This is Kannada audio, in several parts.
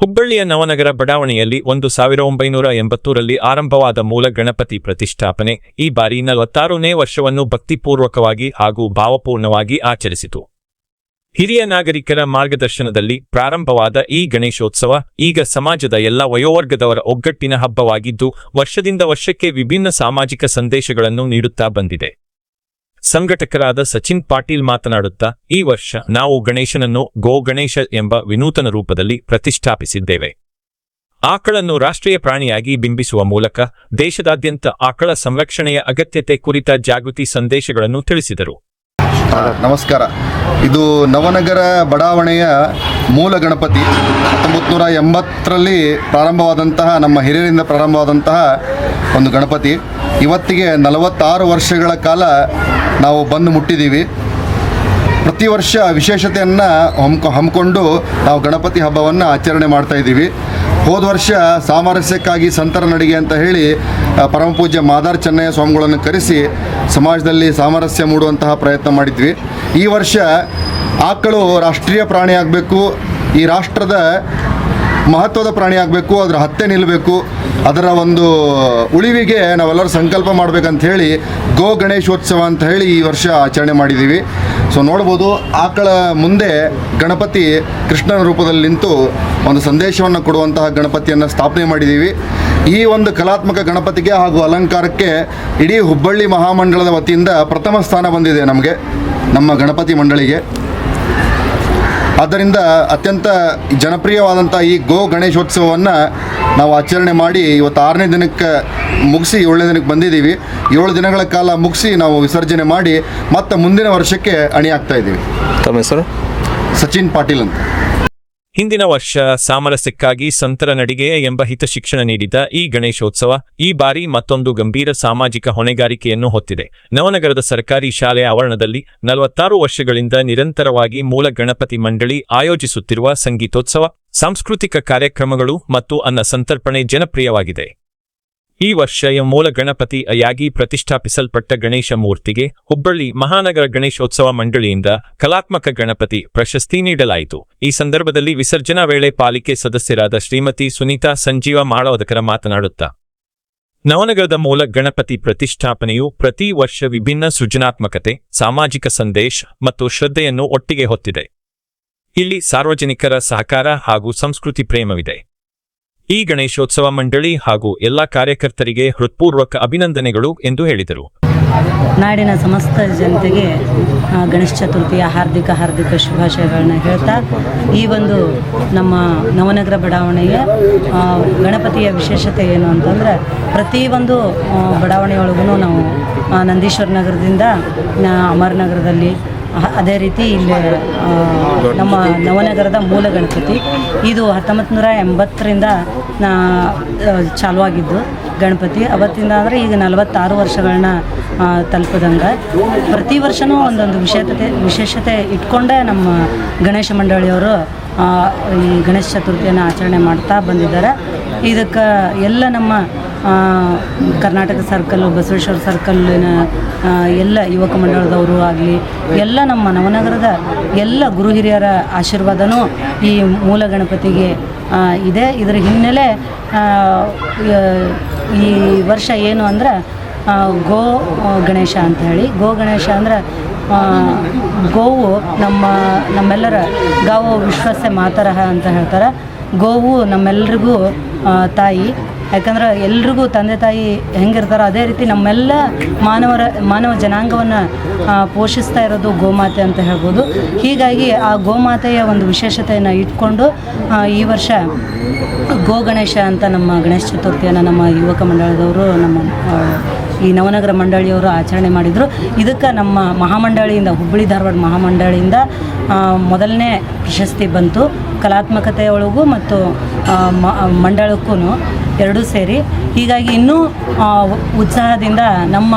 ಹುಬ್ಬಳ್ಳಿಯ ನವನಗರ ಬಡಾವಣೆಯಲ್ಲಿ ಒಂದು ಸಾವಿರ ಒಂಬೈನೂರ ಎಂಬತ್ತೂರಲ್ಲಿ ಆರಂಭವಾದ ಮೂಲ ಗಣಪತಿ ಪ್ರತಿಷ್ಠಾಪನೆ. ಈ ಬಾರಿ ನಲವತ್ತಾರನೇ ವರ್ಷವನ್ನು ಭಕ್ತಿಪೂರ್ವಕವಾಗಿ ಹಾಗೂ ಭಾವಪೂರ್ಣವಾಗಿ ಆಚರಿಸಿತು. ಹಿರಿಯ ನಾಗರಿಕರ ಮಾರ್ಗದರ್ಶನದಲ್ಲಿ ಪ್ರಾರಂಭವಾದ ಈ ಗಣೇಶೋತ್ಸವ ಈಗ ಸಮಾಜದ ಎಲ್ಲ ವಯೋವರ್ಗದವರ ಒಗ್ಗಟ್ಟಿನ ಹಬ್ಬವಾಗಿದ್ದು, ವರ್ಷದಿಂದ ವರ್ಷಕ್ಕೆ ವಿಭಿನ್ನ ಸಾಮಾಜಿಕ ಸಂದೇಶಗಳನ್ನು ನೀಡುತ್ತಾ ಬಂದಿದೆ. ಸಂಘಟಕರಾದ ಸಚಿನ್ ಪಾಟೀಲ್ ಮಾತನಾಡುತ್ತಾ, ಈ ವರ್ಷ ನಾವು ಗಣೇಶನನ್ನು ಗೋ ಗಣೇಶ ಎಂಬ ವಿನೂತನ ರೂಪದಲ್ಲಿ ಪ್ರತಿಷ್ಠಾಪಿಸಿದ್ದೇವೆ. ಆಕಳನ್ನು ರಾಷ್ಟ್ರೀಯ ಪ್ರಾಣಿಯಾಗಿ ಬಿಂಬಿಸುವ ಮೂಲಕ ದೇಶದಾದ್ಯಂತ ಆಕಳ ಸಂರಕ್ಷಣೆಯ ಅಗತ್ಯತೆ ಕುರಿತ ಜಾಗೃತಿ ಸಂದೇಶಗಳನ್ನು ತಿಳಿಸಿದರು. ನಮಸ್ಕಾರ. ಇದು ನವನಗರ ಬಡಾವಣೆಯ ಮೂಲ ಗಣಪತಿ. ಹತ್ತೊಂಬತ್ತು ನೂರ ಎಂಬತ್ತರಲ್ಲಿ ಪ್ರಾರಂಭವಾದಂತಹ, ನಮ್ಮ ಹಿರಿಯರಿಂದ ಪ್ರಾರಂಭವಾದಂತಹ ಒಂದು ಗಣಪತಿ. ಇವತ್ತಿಗೆ ನಲವತ್ತಾರು ವರ್ಷಗಳ ಕಾಲ ನಾವು ಬಂದು ಮುಟ್ಟಿದ್ದೀವಿ. ಪ್ರತಿ ವರ್ಷ ವಿಶೇಷತೆಯನ್ನು ಹಮ್ಕೊ ಹಮ್ಮಿಕೊಂಡು ನಾವು ಗಣಪತಿ ಹಬ್ಬವನ್ನು ಆಚರಣೆ ಮಾಡ್ತಾಯಿದ್ದೀವಿ ಹೋದ ವರ್ಷ ಸಾಮರಸ್ಯಕ್ಕಾಗಿ ಸಂತರ ನಡಿಗೆ ಅಂತ ಹೇಳಿ ಪರಮಪೂಜ್ಯ ಮಾದಾರ್ ಚೆನ್ನಯ್ಯ ಸ್ವಾಮಿಗಳನ್ನು ಕರೆಸಿ ಸಮಾಜದಲ್ಲಿ ಸಾಮರಸ್ಯ ಮೂಡುವಂತಹ ಪ್ರಯತ್ನ ಮಾಡಿದ್ವಿ. ಈ ವರ್ಷ ಆಕಳು ರಾಷ್ಟ್ರೀಯ ಪ್ರಾಣಿ ಆಗಬೇಕು. ಈ ರಾಷ್ಟ್ರದ ಮಹತ್ವದ ಪ್ರಾಣಿ ಆಗಬೇಕು, ಅದರ ಹತ್ತೆ ನಿಲ್ಲಬೇಕು ಅದರ ಒಂದು ಉಳಿವಿಗೆ ನಾವೆಲ್ಲರೂ ಸಂಕಲ್ಪ ಮಾಡ್ಬೇಕಂತ ಹೇಳಿ ಗೋ ಗಣೇಶೋತ್ಸವ ಅಂತ ಹೇಳಿ ಈ ವರ್ಷ ಆಚರಣೆ ಮಾಡಿದ್ದೀವಿ. ಸೊ ನೋಡ್ಬೋದು, ಆಕಳ ಮುಂದೆ ಗಣಪತಿ ಕೃಷ್ಣನ ರೂಪದಲ್ಲಿ ನಿಂತು ಒಂದು ಸಂದೇಶವನ್ನು ಕೊಡುವಂತಹ ಗಣಪತಿಯನ್ನು ಸ್ಥಾಪನೆ ಮಾಡಿದ್ದೀವಿ. ಈ ಒಂದು ಕಲಾತ್ಮಕ ಗಣಪತಿಗೆ ಹಾಗೂ ಅಲಂಕಾರಕ್ಕೆ ಇಡೀ ಹುಬ್ಬಳ್ಳಿ ಮಹಾಮಂಡಲದ ವತಿಯಿಂದ ಪ್ರಥಮ ಸ್ಥಾನ ಬಂದಿದೆ ನಮಗೆ, ನಮ್ಮ ಗಣಪತಿ ಮಂಡಳಿಗೆ. ಆದ್ದರಿಂದ ಅತ್ಯಂತ ಜನಪ್ರಿಯವಾದಂಥ ಈ ಗೋ ಗಣೇಶೋತ್ಸವವನ್ನು ನಾವು ಆಚರಣೆ ಮಾಡಿ ಇವತ್ತು ಆರನೇ ದಿನಕ್ಕೆ ಮುಗಿಸಿ ಏಳನೇ ದಿನಕ್ಕೆ ಬಂದಿದ್ದೀವಿ. ಏಳು ದಿನಗಳ ಕಾಲ ಮುಗಿಸಿ ನಾವು ವಿಸರ್ಜನೆ ಮಾಡಿ ಮತ್ತೆ ಮುಂದಿನ ವರ್ಷಕ್ಕೆ ಅಣಿಯಾಗ್ತಾ ಆಗ್ತಾ ಇದ್ದೀವಿ. ತಮ್ಮ ಹೆಸರು? ಸಚಿನ್ ಪಾಟೀಲ್ ಅಂತ. ಹಿಂದಿನ ವರ್ಷ ಸಾಮರಸ್ಯಕ್ಕಾಗಿ ಸಂತರ ನಡಿಗೆ ಎಂಬ ಹಿತಶಿಕ್ಷಣ ನೀಡಿದ ಈ ಗಣೇಶೋತ್ಸವ ಈ ಬಾರಿ ಮತ್ತೊಂದು ಗಂಭೀರ ಸಾಮಾಜಿಕ ಹೊಣೆಗಾರಿಕೆಯನ್ನು ಹೊತ್ತಿದೆ. ನವನಗರದ ಸರ್ಕಾರಿ ಶಾಲೆಯ ಆವರಣದಲ್ಲಿ ನಲವತ್ತಾರು ವರ್ಷಗಳಿಂದ ನಿರಂತರವಾಗಿ ಮೂಲ ಗಣಪತಿ ಮಂಡಳಿ ಆಯೋಜಿಸುತ್ತಿರುವ ಸಂಗೀತೋತ್ಸವ, ಸಾಂಸ್ಕೃತಿಕ ಕಾರ್ಯಕ್ರಮಗಳು ಮತ್ತು ಅನ್ನ ಸಂತರ್ಪಣೆ ಜನಪ್ರಿಯವಾಗಿದೆ. ಈ ವರ್ಷ ಈ ಮೂಲ ಗಣಪತಿ ಅಯಾಗಿ ಪ್ರತಿಷ್ಠಾಪಿಸಲ್ಪಟ್ಟ ಗಣೇಶ ಮೂರ್ತಿಗೆ ಹುಬ್ಬಳ್ಳಿ ಮಹಾನಗರ ಗಣೇಶೋತ್ಸವ ಮಂಡಳಿಯಿಂದ ಕಲಾತ್ಮಕ ಗಣಪತಿ ಪ್ರಶಸ್ತಿ ನೀಡಲಾಯಿತು. ಈ ಸಂದರ್ಭದಲ್ಲಿ ವಿಸರ್ಜನಾ ವೇಳೆ ಪಾಲಿಕೆ ಸದಸ್ಯರಾದ ಶ್ರೀಮತಿ ಸುನೀತಾ ಸಂಜೀವ ಮಾಳವದಕರ ಮಾತನಾಡುತ್ತಾ, ನವನಗರದ ಮೂಲ ಗಣಪತಿ ಪ್ರತಿಷ್ಠಾಪನೆಯು ಪ್ರತಿ ವರ್ಷ ವಿಭಿನ್ನ ಸೃಜನಾತ್ಮಕತೆ, ಸಾಮಾಜಿಕ ಸಂದೇಶ ಮತ್ತು ಶ್ರದ್ಧೆಯನ್ನು ಒಟ್ಟಿಗೆ ಹೊತ್ತಿದೆ. ಇಲ್ಲಿ ಸಾರ್ವಜನಿಕರ ಸಹಕಾರ ಹಾಗೂ ಸಂಸ್ಕೃತಿ ಪ್ರೇಮವಿದೆ. ಈ ಗಣೇಶೋತ್ಸವ ಮಂಡಳಿ ಹಾಗೂ ಎಲ್ಲ ಕಾರ್ಯಕರ್ತರಿಗೆ ಹೃತ್ಪೂರ್ವಕ ಅಭಿನಂದನೆಗಳು ಎಂದು ಹೇಳಿದರು. ನಾಡಿನ ಸಮಸ್ತ ಜನತೆಗೆ ಗಣೇಶ ಚತುರ್ಥಿಯ ಹಾರ್ದಿಕ ಹಾರ್ದಿಕ ಶುಭಾಶಯಗಳನ್ನು ಹೇಳ್ತಾ, ಈ ಒಂದು ನಮ್ಮ ನವನಗರ ಬಡಾವಣೆಯ ಗಣಪತಿಯ ವಿಶೇಷತೆ ಏನು ಅಂತಂದ್ರೆ ಪ್ರತಿಯೊಂದು ಬಡಾವಣೆಯೊಳಗೂ ನಾವು ನಂದೀಶ್ವರ ನಗರದಿಂದ ಅಮರನಗರದಲ್ಲಿ ಅದೇ ರೀತಿ ಇಲ್ಲಿ ನಮ್ಮ ನವನಗರದ ಮೂಲ ಗಣಪತಿ. ಇದು ಹತ್ತೊಂಬತ್ತು ನೂರ ಎಂಬತ್ತರಿಂದ ಚಾಲು ಚಾಲುವಾಗಿದ್ದು ಗಣಪತಿ. ಅವತ್ತಿಂದ ಅಂದರೆ ಈಗ ನಲವತ್ತಾರು ವರ್ಷಗಳನ್ನ ತಲುಪದಂಗೆ. ಪ್ರತಿ ವರ್ಷವೂ ಒಂದೊಂದು ವಿಶೇಷತೆ ವಿಶೇಷತೆ ಇಟ್ಕೊಂಡೇ ನಮ್ಮ ಗಣೇಶ ಮಂಡಳಿಯವರು ಈ ಗಣೇಶ ಚತುರ್ಥಿಯನ್ನು ಆಚರಣೆ ಮಾಡ್ತಾ ಬಂದಿದ್ದಾರೆ. ಇದಕ್ಕೆ ಎಲ್ಲ ನಮ್ಮ ಕರ್ನಾಟಕ ಸರ್ಕಲ್ಲು ಬಸವೇಶ್ವರ ಸರ್ಕಲ್ಲಿನ ಎಲ್ಲ ಯುವಕ ಮಂಡಳದವರು ಆಗಲಿ, ಎಲ್ಲ ನಮ್ಮ ನವನಗರದ ಎಲ್ಲ ಗುರು ಹಿರಿಯರ ಆಶೀರ್ವಾದನೂ ಈ ಮೂಲ ಗಣಪತಿಗೆ ಇದೆ. ಇದರ ಹಿನ್ನೆಲೆ ಈ ವರ್ಷ ಏನು ಅಂದ್ರೆ ಗೋ ಗಣೇಶ ಅಂತ ಹೇಳಿ. ಗೋ ಗಣೇಶ ಅಂದ್ರೆ ಗೋವು ನಮ್ಮ, ನಮ್ಮೆಲ್ಲರ ಗಾವು ವಿಶ್ವಾಸ ಮಾತರಹ ಅಂತ ಹೇಳ್ತಾರೆ. ಗೋವು ನಮ್ಮೆಲ್ಲರಿಗೂ ತಾಯಿ. ಯಾಕಂದ್ರೆ ಎಲ್ರಿಗೂ ತಂದೆ ತಾಯಿ ಹೆಂಗಿರ್ತಾರೋ ಅದೇ ರೀತಿ ನಮ್ಮೆಲ್ಲ ಮಾನವರ, ಮಾನವ ಜನಾಂಗವನ್ನು ಪೋಷಿಸ್ತಾ ಇರೋದು ಗೋಮಾತೆ ಅಂತ ಹೇಳ್ಬೋದು. ಹೀಗಾಗಿ ಆ ಗೋಮಾತೆಯ ಒಂದು ವಿಶೇಷತೆಯನ್ನು ಇಟ್ಕೊಂಡು ಈ ವರ್ಷ ಗೋ ಗಣೇಶ ಅಂತ ನಮ್ಮ ಗಣೇಶ ಚತುರ್ಥಿಯನ್ನು ನಮ್ಮ ಯುವಕ ಮಂಡಳದವರು, ನಮ್ಮ ಈ ನವನಗರ ಮಂಡಳಿಯವರು ಆಚರಣೆ ಮಾಡಿದರು. ಇದಕ್ಕೆ ನಮ್ಮ ಮಹಾಮಂಡಳಿಯಿಂದ, ಹುಬ್ಬಳ್ಳಿ ಧಾರವಾಡ ಮಹಾಮಂಡಳಿಯಿಂದ ಮೊದಲನೇ ಪ್ರಶಸ್ತಿ ಬಂತು. ಕಲಾತ್ಮಕತೆಯೊಳಗೂ ಮತ್ತು ಮಂಡಳಕ್ಕೂ ಎರಡೂ ಸೇರಿ. ಹೀಗಾಗಿ ಇನ್ನೂ ಉತ್ಸಾಹದಿಂದ ನಮ್ಮ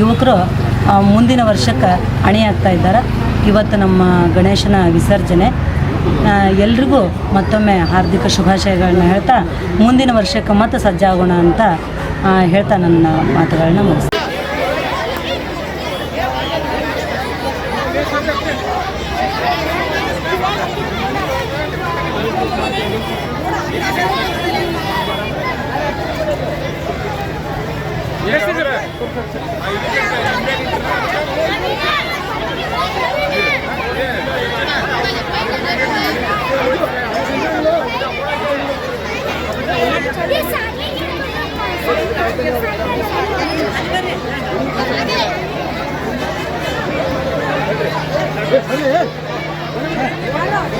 ಯುವಕರು ಮುಂದಿನ ವರ್ಷಕ್ಕೆ ಅಣಿಯಾಗ್ತಾ ಇದ್ದಾರೆ. ಇವತ್ತು ನಮ್ಮ ಗಣೇಶನ ವಿಸರ್ಜನೆ. ಎಲ್ರಿಗೂ ಮತ್ತೊಮ್ಮೆ ಹಾರ್ದಿಕ ಶುಭಾಶಯಗಳನ್ನ ಹೇಳ್ತಾ, ಮುಂದಿನ ವರ್ಷಕ್ಕೆ ಮತ್ತೆ ಸಜ್ಜಾಗೋಣ ಅಂತ ಹೇಳ್ತಾ ನನ್ನ ಮಾತುಗಳನ್ನ ಮುಗಿಸ್ತೀನಿ. Hadi, hadi.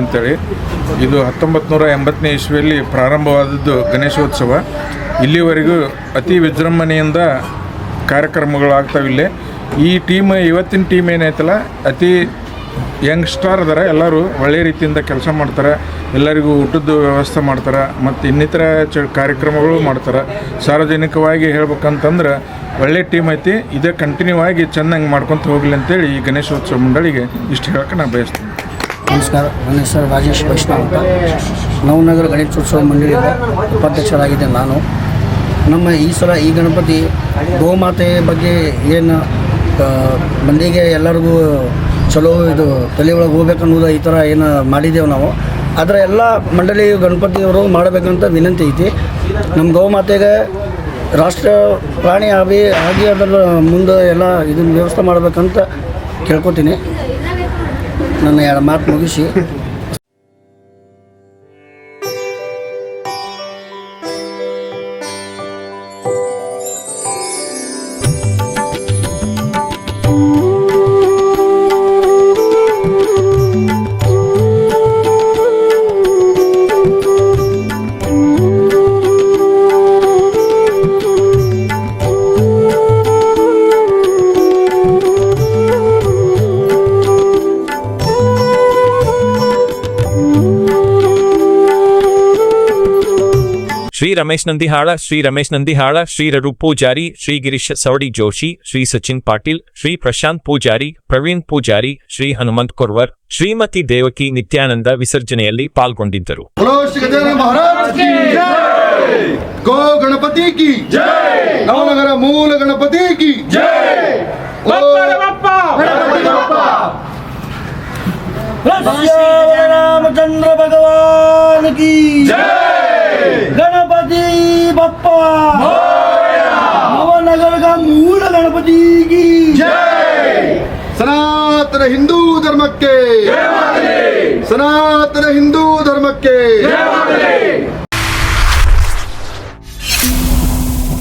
ಅಂತೇಳಿ. ಇದು ಹತ್ತೊಂಬತ್ತು ನೂರ ಎಂಬತ್ತನೇ ಇಸ್ವಿಯಲ್ಲಿ ಪ್ರಾರಂಭವಾದದ್ದು ಗಣೇಶೋತ್ಸವ. ಇಲ್ಲಿವರೆಗೂ ಅತಿ ವಿಜೃಂಭಣೆಯಿಂದ ಕಾರ್ಯಕ್ರಮಗಳಾಗ್ತಾವೆ ಇಲ್ಲಿ. ಈ ಟೀಮ್, ಇವತ್ತಿನ ಟೀಮ್ ಏನೈತಲ್ಲ, ಅತಿ ಯಂಗ್ ಸ್ಟಾರ್ ಅದರ, ಎಲ್ಲರೂ ಒಳ್ಳೆ ರೀತಿಯಿಂದ ಕೆಲಸ ಮಾಡ್ತಾರೆ, ಎಲ್ಲರಿಗೂ ಊಟದ ವ್ಯವಸ್ಥೆ ಮಾಡ್ತಾರೆ, ಮತ್ತು ಇನ್ನಿತರ ಚ ಕಾರ್ಯಕ್ರಮಗಳು ಮಾಡ್ತಾರೆ. ಸಾರ್ವಜನಿಕವಾಗಿ ಹೇಳ್ಬೇಕಂತಂದ್ರೆ ಒಳ್ಳೆ ಟೀಮ್ ಐತಿ, ಇದೇ ಕಂಟಿನ್ಯೂ ಆಗಿ ಚೆನ್ನಾಗಿ ಮಾಡ್ಕೊತ ಹೋಗ್ಲಿ ಅಂತೇಳಿ ಈ ಗಣೇಶೋತ್ಸವ ಮಂಡಳಿಗೆ ಇಷ್ಟು ಹೇಳಕ್ಕೆ ನಾನು ಬಯಸ್ತೀನಿ. ನಮಸ್ಕಾರ. ನನ್ನ ಹೆಸರು ರಾಜೇಶ್ ವೈಷ್ಣವ್ ಅಂತ. ನವನಗರ ಗಣೇಶೋತ್ಸವ ಮಂಡಳಿಯ ಉಪಾಧ್ಯಕ್ಷರಾಗಿದ್ದೆ ನಾನು. ನಮ್ಮ ಈ ಸಲ ಈ ಗಣಪತಿ ಗೋಮಾತೆ ಬಗ್ಗೆ ಏನು ಮಂದಿಗೆ ಎಲ್ಲರಿಗೂ ಚಲೋ ಇದು ತಲೆ ಒಳಗೆ ಹೋಗ್ಬೇಕನ್ನೋದು ಈ ಥರ ಏನು ಮಾಡಿದ್ದೇವೆ ನಾವು. ಆದರೆ ಎಲ್ಲ ಮಂಡಳಿ ಗಣಪತಿಯವರು ಮಾಡಬೇಕಂತ ವಿನಂತಿ ಐತಿ. ನಮ್ಮ ಗೋಮಾತೆಗೆ ರಾಷ್ಟ್ರ ಪ್ರಾಣಿ ಆಗಿ ಆಗಿ ಅದರ ಮುಂದೆ ಎಲ್ಲ ಇದನ್ನು ವ್ಯವಸ್ಥೆ ಮಾಡಬೇಕಂತ ಕೇಳ್ಕೊತೀನಿ. ನನ್ನ ಎರಡು ಮಾತು ಮುಗಿಸಿ ಶ್ರೀ ರಮೇಶ್ ನಂದಿಹಾಳ ಶ್ರೀ ರಮೇಶ್ ನಂದಿಹಾಳ ಶ್ರೀ ರರು ಪೂಜಾರಿ ಶ್ರೀ ಗಿರೀಶ್ ಸವಡಿ ಜೋಶಿ ಶ್ರೀ ಸಚಿನ್ ಪಾಟೀಲ್ ಶ್ರೀ ಪ್ರಶಾಂತ್ ಪೂಜಾರಿ ಪ್ರವೀಣ್ ಪೂಜಾರಿ ಶ್ರೀ ಹನುಮಂತ್ ಕೊರ್ವರ್ ಶ್ರೀಮತಿ ದೇವಕಿ ನಿತ್ಯಾನಂದ ವಿಸರ್ಜನೆಯಲ್ಲಿ ಪಾಲ್ಗೊಂಡಿದ್ದರು. ಗೋ ಗಣಪತಿ ಕಿ ನವನಗರ ಮೂಲ ಗಣಪತಿ ಕಿ ರಾಮಚಂದ್ರ ಭಗವಾನ್ ಕಿ ಜಯ ಗಣಪತಿ ಬಪ್ಪ. ನವನಗರದ ಮೂಲ ಗಣಪತಿಗೆ ಸನಾತನ ಹಿಂದೂ ಧರ್ಮಕ್ಕೆ. ಸನಾತನ ಹಿಂದೂ ಧರ್ಮಕ್ಕೆ. ಜಯ